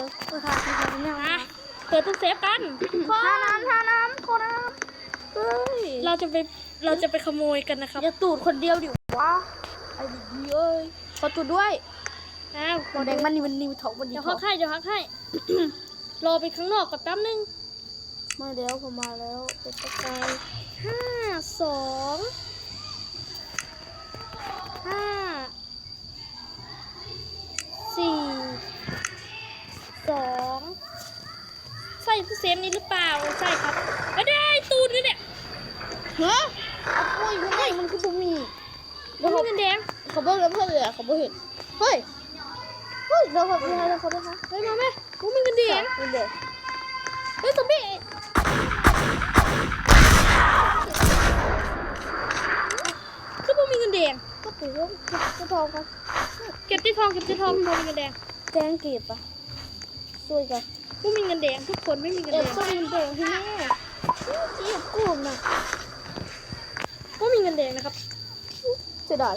มาเปิดตู้เซฟกันท่าน้ำท่าน้ำขอน้ำเฮ้ยเราจะไปเราจะไปขโมยกันนะครับอย่าตูดคนเดียวดิวะไอ้ดีเอ้ยขอตูดด้วยอ้าวโมแดงมันนี่มันนี่มันถกมันนี่เดี๋ยวถพักกให้เดี๋ยวพักให้รอไปข้างนอกก่อนแป๊บนึงมาแล้วผมมาแล้วเป็นตะไคร้ห้าสองห้าสี่สอง ใส่ตู้เซฟนี้หรือเปล่าใช่ครับไม่ได้ตูดเลยเนี่ยเฮ้ยเอาปุ้ยเฮ้ยมันคือบุมีมันมีเงินแดงเขาบอกแล้วเพื่อนเลยอะเขาบอกเห็นเฮ้ยเฮ้ยเราแบบยังไงเราเขาได้คะเฮ้ยมาไหมกูมีเงินแดงเด็กเฮ้ยซอมบี้คือผมมีเงินแดงก็ถือว่าก็ทองกันเก็บที่ทองเก็บที่ทองผมมีเงินแดงแจ้งเก็บอะ ช่วยกันผู้มีเงินแดงทุกคนไม่มีเงินเอ็แดดงก็มีเด็กที่นี่เจี๊ยบกูน่ะก็มีเงินแดงนะครับจะได้